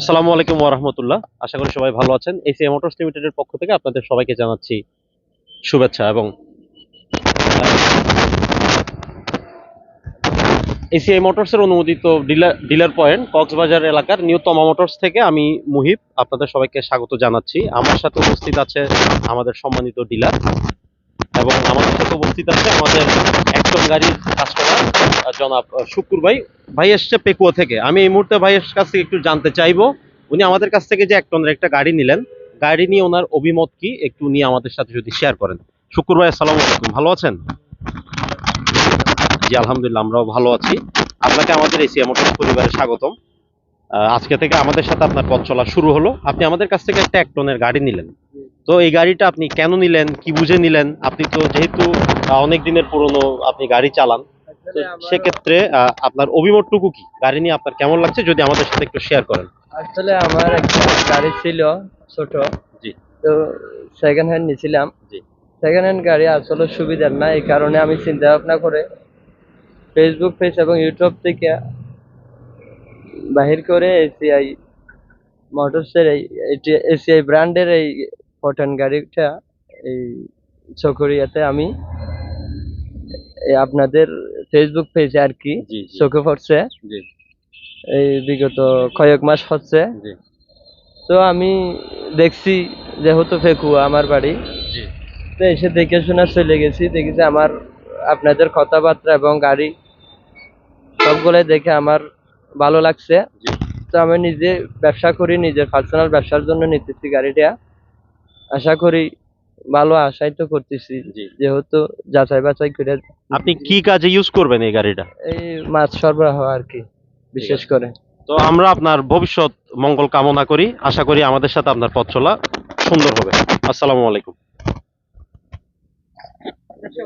আসসালামু আলাইকুম ওরহমতুল্লাহ আশা করি সবাই ভালো আছেন। এসিআই মোটরস লিমিটেডের পক্ষ থেকে আপনাদের সবাইকে জানাচ্ছি শুভেচ্ছা এবং এসিআই মোটরসের অনুমোদিত ডিলার ডিলার পয়েন্ট কক্সবাজার এলাকার নিউ তমা মোটরস থেকে আমি মুহিব আপনাদের সবাইকে স্বাগত জানাচ্ছি। আমার সাথে উপস্থিত আছে আমাদের সম্মানিত ডিলার এবং আমাদের সাথে উপস্থিত আছে আমাদের একজন গাড়ির কাস্টমার জনাব আহ, শুক্কুর ভাই। ভাই এসছে পেকুয়া থেকে। আমি এই মুহূর্তে ভাইয়ের কাছ থেকে একটু জানতে চাইব। উনি আমাদের কাছ থেকে যে এক টনের একটা গাড়ি নিলেন, গাড়ি নিয়ে ওনার অভিমত কি? একটু নিয়ে আমাদের সাথে যদি শেয়ার করেন। শুক্কুর ভাই, আসসালামু আলাইকুম। ভালো আছেন? জি, আলহামদুলিল্লাহ, আমরাও ভালো আছি। আপনাকে আমাদের এসিয়া মোটরস পরিবারে স্বাগতম। আজকে থেকে আমাদের সাথে আপনার পথ চলা শুরু হলো। আপনি আমাদের কাছ থেকে একটা এক টনের গাড়ি নিলেন। তো এই গাড়িটা আপনি কেন নিলেন? কি বুঝে নিলেন? আপনি তো যেহেতু অনেক দিনের পুরনো আপনি গাড়ি চালান। সেক্ষেত্রে আপনার অভিমতটুকু কি? গাড়ি নিয়ে আপনার কেমন লাগছে? যদি আমাদের সাথে একটু শেয়ার করেন। আসলে আমার একটা গাড়ি ছিল ছোট। জি। তো সেকেন্ড হ্যান্ড নিয়েছিলাম জি। সেকেন্ড হ্যান্ড গাড়ি আসলে সুবিধার না এই কারণে আমি চিন্তা ভাবনা করে ফেসবুক পেজ এবং ইউটিউব থেকে বাহির করে এসিআই মোটরসের এই এসিআই ব্র্যান্ডের এই কটন গাড়িটা এই চকরিয়াতে আমি আপনাদের ফেসবুক পেজে আর কি চোখে পড়ছে। এই বিগত কয়েক মাস হচ্ছে। তো আমি দেখছি যেহেতু ফেকুয়া আমার বাড়ি। তো এসে দেখে শোনা চলে গেছি। দেখেছি আমার আপনাদের কথাবার্তা এবং গাড়ি সবগুলোই দেখে আমার ভালো লাগছে। তো আমি নিজে ব্যবসা করি নিজের পার্সোনাল ব্যবসার জন্য নিতেছি গাড়িটা। আশা করি ভালো আশাই তো করতেছি যেহেতু যাচাই বাছাই করে আপনি কি কাজে ইউজ করবেন এই গাড়িটা? এই মাছ সরবরাহ আর কি বিশেষ করে। তো আমরা আপনার ভবিষ্যৎ মঙ্গল কামনা করি আশা করি আমাদের সাথে আপনার পথ চলা সুন্দর হবে। আসসালামু আলাইকুম। ঠিক আছে।